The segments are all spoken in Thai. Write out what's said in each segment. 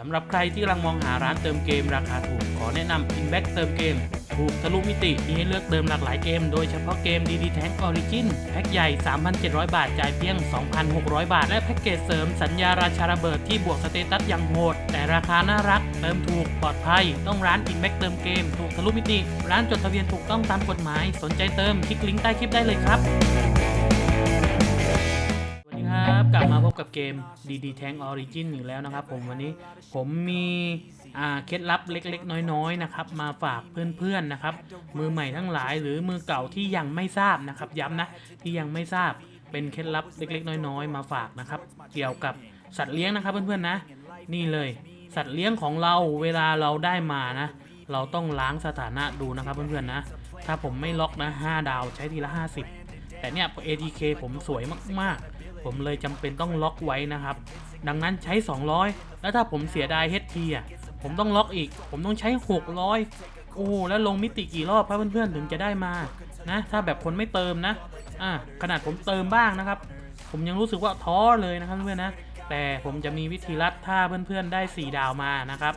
สำหรับใครที่กำลังมองหาร้านเติมเกมราคาถูก ขอแนะนำ Inback เติมเกม ถูกทะลุมิติมีให้เลือกเติมหลากหลายเกม โดยเฉพาะเกมดีดีแทงออริจินแพ็กใหญ่ 3,700 บาท จ่ายเพียง 2,600 บาท และแพ็กเกจเสริมสัญญาราชาระเบิดที่บวกสเตตัสอย่างโหด แต่ราคาน่ารัก เติมถูกปลอดภัย ต้องร้าน Inback เติมเกม ถูกทะลุมิติ ร้านจดทะเบียนถูกต้องตามกฎหมาย สนใจเติมคลิกลิงก์ใต้คลิปได้เลยครับ ครับกลับมาพบกับเกม DD Tank Origin อีกแล้วนะครับ ผมวันนี้ผมมีเคล็ดลับเล็กๆ น้อยๆนะครับ มาฝากเพื่อนๆนะครับ มือใหม่ทั้งหลายหรือมือเก่าที่ยังไม่ทราบนะครับ ย้ำนะที่ยังไม่ทราบเป็นเคล็ดลับเล็กๆ น้อยๆ มาฝากนะครับ เกี่ยวกับสัตว์เลี้ยงนะครับเพื่อนๆนะ นี่เลย สัตว์เลี้ยงของเราเวลาเราได้มานะเราต้องล้างสถานะดูนะครับเพื่อนๆนะ ถ้าผมไม่ล็อกนะ 5 ดาวใช้ทีละ 50 แต่เนี่ย ATK ผมสวยมากๆ ผมเลยจำเป็นต้องล็อกไว้นะครับ ดังนั้นใช้ 200 แล้วถ้าผมเสียดาย HT อะ ผมต้องล็อกอีก ผมต้องใช้ 600 โอ้แล้วลงมิติกี่รอบครับเพื่อนๆถึงจะได้มา นะ ถ้าแบบคนไม่เติมนะ อ่าขนาดผมเติมบ้างนะครับ ผมยังรู้สึกว่าท้อเลยนะครับเพื่อนๆนะ แต่ผมจะมีวิธีลัดถ้าเพื่อนๆได้ 4 ดาวมานะครับ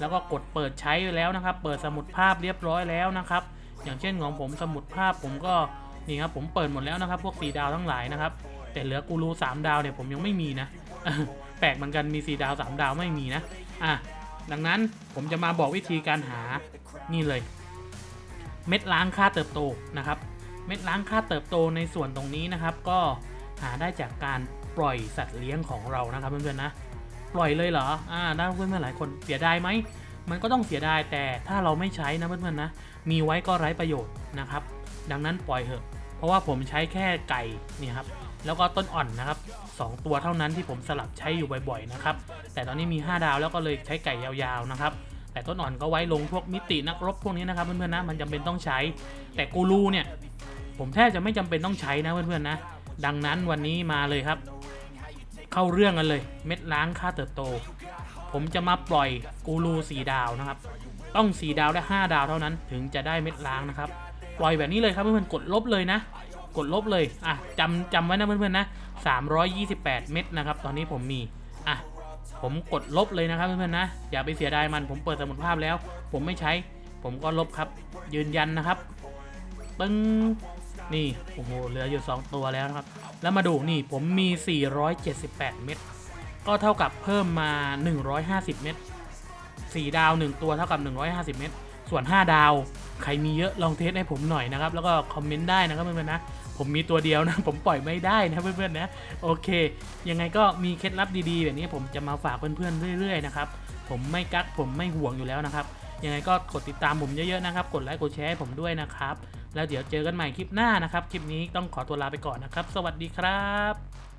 แล้วก็กดเปิดใช้ไปแล้วนะครับ เปิดสมุดภาพเรียบร้อยแล้วนะครับ อย่างเช่นของผมสมุดภาพผมก็นี่ครับผมเปิดหมดแล้วนะครับ พวกสีดาวทั้งหลายนะครับ แต่เหลือกูรูสามดาวเนี่ยผมยังไม่มีนะแปลกเหมือนกันมีสีดาวสามดาวไม่มีนะอะดังนั้นผมจะมาบอกวิธีการหานี่เลย เม็ดล้างค่าเติบโตนะครับ เม็ดล้างค่าเติบโตในส่วนตรงนี้นะครับ ก็หาได้จากการปล่อยสัตว์เลี้ยงของเรานะครับเพื่อนๆนะปล่อยเลยเหรออ่าถ้าเพื่อนๆหลายคนเสียดายไหมมันก็ต้องเสียดายแต่ถ้าเราไม่ใช้นะเพื่อนๆนะมีไว้ก็ไร้ประโยชน์นะครับ ดังนั้นปล่อยเถอะ เพราะว่าผมใช้แค่ไก่เนี่ยครับ แล้วก็ต้นอ่อนนะครับสองตัวเท่านั้นที่ผมสลับใช้อยู่บ่อยๆนะครับ แต่ตอนนี้มี 5 ดาวแล้วก็เลยใช้ไก่ยาวๆนะครับ แต่ต้นอ่อนก็ไว้ลงพวกมิตินักรบพวกนี้นะครับเพื่อนๆนะมันจำเป็นต้องใช้ แต่กูรูเนี่ยผมแทบจะไม่จำเป็นต้องใช้นะเพื่อนๆนะ ดังนั้นวันนี้มาเลยครับ เข้าเรื่องกันเลย เม็ดล้างค่าเติบโต ผมจะมาปล่อยกูรูสีดาวนะครับ ต้องสีดาวและ 5 ดาวเท่านั้น ถึงจะได้เม็ดล้างนะครับ ปล่อยแบบนี้เลยครับเพื่อนๆกดลบเลยนะ กดลบเลยอะจำจำไว้นะเพื่อนๆนะ 328 เม็ดนะครับ ตอนนี้ผมมีอะผมกดลบเลยนะครับเพื่อนๆนะ อย่าไปเสียดายมันผมเปิดสมุดภาพแล้ว ผมไม่ใช้ ผมก็ลบครับ ยืนยันนะครับปึ้งนี่โอ้โหเหลืออยู่ 2 ตัวแล้วนะครับ แล้วมาดูนี่ผมมี 478 เม็ดก็เท่ากับเพิ่มมา 150 เม็ด4 ดาว 1 ตัวเท่ากับ 150 เม็ดส่วน 5 ดาว ใครมีเยอะลองเทสให้ผมหน่อยนะครับ แล้วก็คอมเมนต์ได้นะครับเพื่อนๆนะ ผมมีตัวเดียวนะ ผมปล่อยไม่ได้นะเพื่อนๆนะ โอเค ยังไงก็มีเคล็ดลับดีๆ แบบนี้ผมจะมาฝากเพื่อนๆเรื่อยๆนะครับ ผมไม่กักผมไม่ห่วงอยู่แล้วนะครับ ยังไงก็กดติดตามผมเยอะๆนะครับ กดไลค์กดแชร์ให้ผมด้วยนะครับ แล้วเดี๋ยวเจอกันใหม่คลิปหน้านะครับ คลิปนี้ต้องขอตัวลาไปก่อนนะครับ สวัสดีครับ